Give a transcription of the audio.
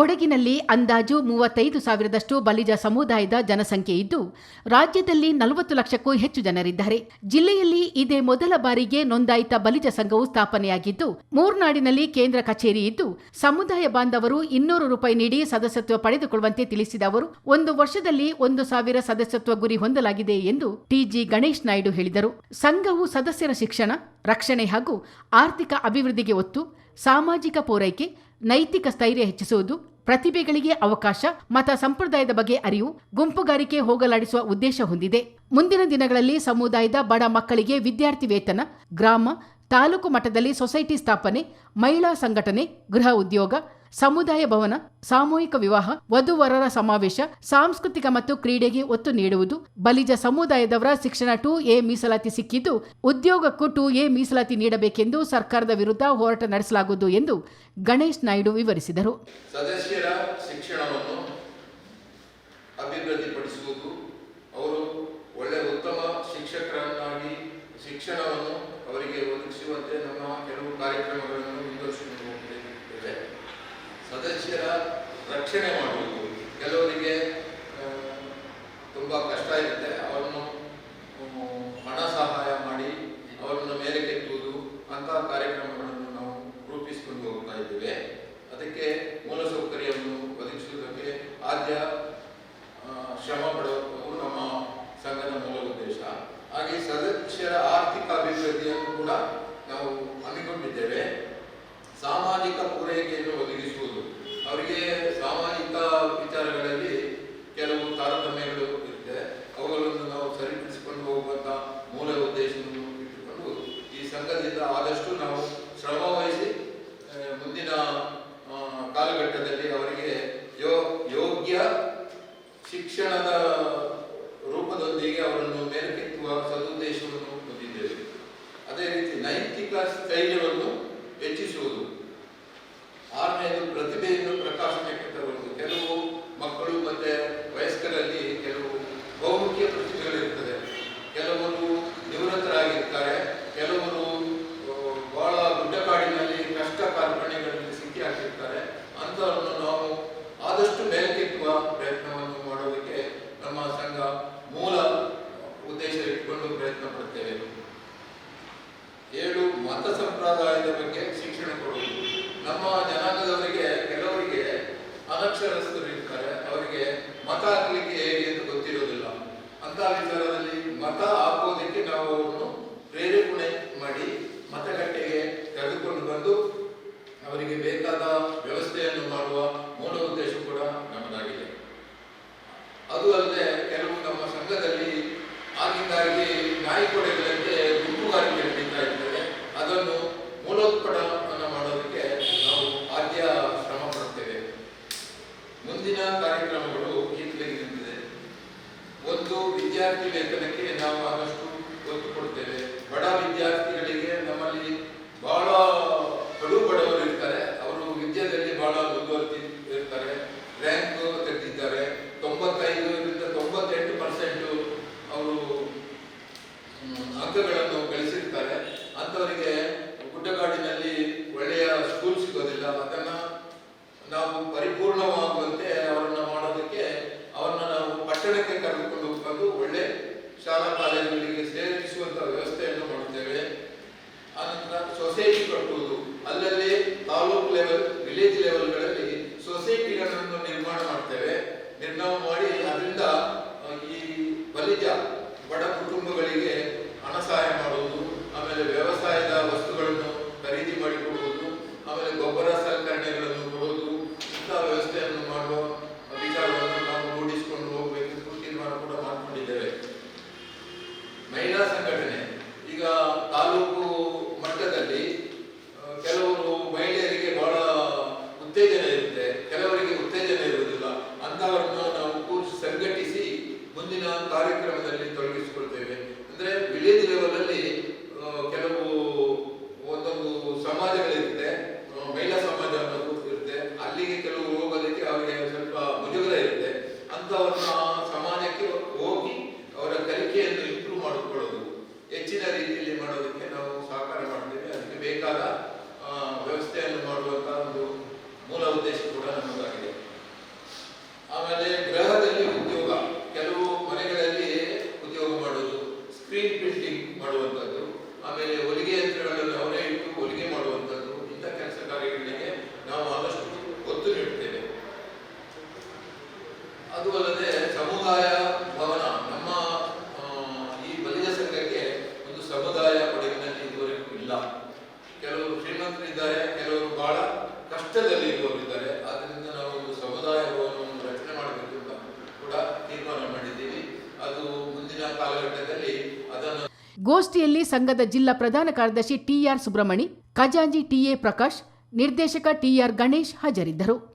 ಕೊಡಗಿನಲ್ಲಿ ಅಂದಾಜು ಮೂವತ್ತೈದು ಸಾವಿರದಷ್ಟು ಬಲಿಜ ಸಮುದಾಯದ ಜನಸಂಖ್ಯೆ ಇದ್ದು, ರಾಜ್ಯದಲ್ಲಿ ನಲವತ್ತು ಲಕ್ಷಕ್ಕೂ ಹೆಚ್ಚು ಜನರಿದ್ದಾರೆ. ಜಿಲ್ಲೆಯಲ್ಲಿ ಇದೇ ಮೊದಲ ಬಾರಿಗೆ ನೋಂದಾಯಿತ ಬಲಿಜ ಸಂಘವು ಸ್ಥಾಪನೆಯಾಗಿದ್ದು, ಮೂರ್ನಾಡಿನಲ್ಲಿ ಕೇಂದ್ರ ಕಚೇರಿ ಇದ್ದು, ಸಮುದಾಯ ಬಾಂಧವರು ಇನ್ನೂರು ರೂಪಾಯಿ ನೀಡಿ ಸದಸ್ಯತ್ವ ಪಡೆದುಕೊಳ್ಳುವಂತೆ ತಿಳಿಸಿದ ಅವರು, ಒಂದು ವರ್ಷದಲ್ಲಿ ಒಂದು ಸಾವಿರ ಸದಸ್ಯತ್ವ ಗುರಿ ಹೊಂದಲಾಗಿದೆ ಎಂದು ಟಿಜಿ ಗಣೇಶ್ ನಾಯ್ಡು ಹೇಳಿದರು. ಸಂಘವು ಸದಸ್ಯರ ಶಿಕ್ಷಣ, ರಕ್ಷಣೆ ಹಾಗೂ ಆರ್ಥಿಕ ಅಭಿವೃದ್ಧಿಗೆ ಒತ್ತು, ಸಾಮಾಜಿಕ ಪೂರೈಕೆ, ನೈತಿಕ ಸ್ಥೈರ್ಯ ಹೆಚ್ಚಿಸುವುದು ಪ್ರತಿಭೆಗಳಿಗೆ ಅವಕಾಶ, ಮತ ಸಂಪ್ರದಾಯದ ಬಗ್ಗೆ ಅರಿವು, ಗುಂಪುಗಾರಿಕೆ ಹೋಗಲಾಡಿಸುವ ಉದ್ದೇಶ ಹೊಂದಿದೆ. ಮುಂದಿನ ದಿನಗಳಲ್ಲಿ ಸಮುದಾಯದ ಬಡ ಮಕ್ಕಳಿಗೆ ವಿದ್ಯಾರ್ಥಿ ವೇತನ, ಗ್ರಾಮ, ತಾಲೂಕು ಮಟ್ಟದಲ್ಲಿ ಸೊಸೈಟಿ ಸ್ಥಾಪನೆ, ಮಹಿಳಾ ಸಂಘಟನೆ, ಗೃಹ ಉದ್ಯೋಗ ಸಮುದಾಯ ಭವನ, ಸಾಮೂಹಿಕ ವಿವಾಹ ವಧುವರರ ಸಮಾವೇಶ, ಸಾಂಸ್ಕೃತಿಕ ಮತ್ತು ಕ್ರೀಡೆಗೆ ಒತ್ತು ನೀಡುವುದು, ಬಲಿಜ ಸಮುದಾಯದವರ ಶಿಕ್ಷಣ ಟು ಎ ಮೀಸಲಾತಿ ಸಿಕ್ಕಿದ್ದು, ಉದ್ಯೋಗಕ್ಕೂ ಟು ಎ ಮೀಸಲಾತಿ ನೀಡಬೇಕೆಂದು ಸರ್ಕಾರದ ವಿರುದ್ಧ ಹೋರಾಟ ನಡೆಸಲಾಗುವುದು ಎಂದು ಗಣೇಶ್ ನಾಯ್ಡು ವಿವರಿಸಿದರು. ಸದಸ್ಯರ ಶಿಕ್ಷಣವನ್ನು ಅಭಿವೃದ್ಧಿಪಡಿಸುವುದು ಅವರು ಒಳ್ಳೆ ಉತ್ತಮ ಶಿಕ್ಷಕರನ್ನಾಗಿ ಶಿಕ್ಷಣವನ್ನು ಅವರಿಗೆ ಒದಗಿಸುವಂತೆ ನಮ್ಮ ಕೆಲವು ಕಾರ್ಯಕ್ರಮಗಳನ್ನು ಮುಂದುವರಿಸಿಕೊಂಡು ಹೋಗುತ್ತಿದ್ದೇವೆ ಸದಸ್ಯರ ರಕ್ಷಣೆ ಮಾಡುವುದು. ಕೆಲವರಿಗೆ ತುಂಬ ಕಷ್ಟ ಇರುತ್ತೆ. ಅವರನ್ನು ಹಣ ಸಹಾಯ ಮಾಡಿ ಅವರನ್ನು ಮೇಲೆ ಕೆತ್ತುವುದು. ಅಂತಹ ಕಾರ್ಯಕ್ರಮಗಳನ್ನು ನಾವು ರೂಪಿಸಿಕೊಂಡು ಹೋಗ್ತಾ ಇದ್ದೇವೆ. ಅದಕ್ಕೆ ಮೂಲಸೌಕರ್ಯವನ್ನು ಒದಗಿಸುವುದಕ್ಕೆ ಆದ್ಯ ಶ್ರಮ ಪಡುವುದು ನಮ್ಮ ಸಂಘದ ಮೂಲ ಉದ್ದೇಶ. ಹಾಗೆ ಸದಸ್ಯರ ಆರ್ಥಿಕ ಅಭಿವೃದ್ಧಿಯನ್ನು ಕೂಡ ನಾವು ಹಮ್ಮಿಕೊಂಡಿದ್ದೇವೆ. ಸಾಮಾಜಿಕ ಪೂರೈಕೆಯನ್ನು ಆದಷ್ಟು ಮೇಲಕ್ಕೆತ್ತುವ ಪ್ರಯತ್ನವನ್ನು ಮಾಡೋದಕ್ಕೆ ನಮ್ಮ ಸಂಘ ಮೂಲ ಉದ್ದೇಶ ಇಟ್ಟುಕೊಂಡು ಪ್ರಯತ್ನ ಪಡುತ್ತೇವೆ. ಏಳು, ಮತ ಸಂಪ್ರದಾಯದ ಬಗ್ಗೆ ಶಿಕ್ಷಣ ಕೊಡುವುದು. ನಮ್ಮ ಜನಾಂಗದವರಿಗೆ, ಕೆಲವರಿಗೆ ಅನಕ್ಷರಸ್ಥರು ಇರ್ತಾರೆ. ಅವರಿಗೆ ಮತ ಹಾಕಲಿಕ್ಕೆ ಹೇಗೆ ಅಂತ ಗೊತ್ತಿರೋದಿಲ್ಲ. ಅಂತ ವಿಚಾರದಲ್ಲಿ ಮತ லெவல் வில்லேஜ் லெவல்களை ಸಮಾಜಗಳಿರುತ್ತೆ ಮಹಿಳಾ ಸಮಾಜ ಇರುತ್ತೆ. ಅಲ್ಲಿಗೆ ಕೆಲವು ಹೋಗೋದಕ್ಕೆ ಅವರಿಗೆ ಸ್ವಲ್ಪ ಮುಜುಗರ ಇರುತ್ತೆ. ಅಂತವ್ರನ್ನ ಸಮಾಜಕ್ಕೆ ಹೋಗಿ ಅವರ ಕಲಿಕೆಯನ್ನು ಇಂಪ್ರೂವ್ ಮಾಡಿಕೊಳ್ಳೋದು. ಹೆಚ್ಚಿನ ರೀತಿಯಲ್ಲಿ ಮಾಡೋದಕ್ಕೆ ನಾವು ಸಹಕಾರ ಮಾಡ್ತೇವೆ. ಅದಕ್ಕೆ ಬೇಕಾದ ಗೋಷ್ಠಿಯಲ್ಲಿ ಸಂಘದ ಜಿಲ್ಲಾ ಪ್ರಧಾನ ಕಾರ್ಯದರ್ಶಿ ಟಿಆರ್ ಸುಬ್ರಹ್ಮಣಿ ಖಜಾಂಜಿ ಟಿಎ ಪ್ರಕಾಶ್ ನಿರ್ದೇಶಕ ಟಿಆರ್ ಗಣೇಶ್ ಹಾಜರಿದ್ದರು.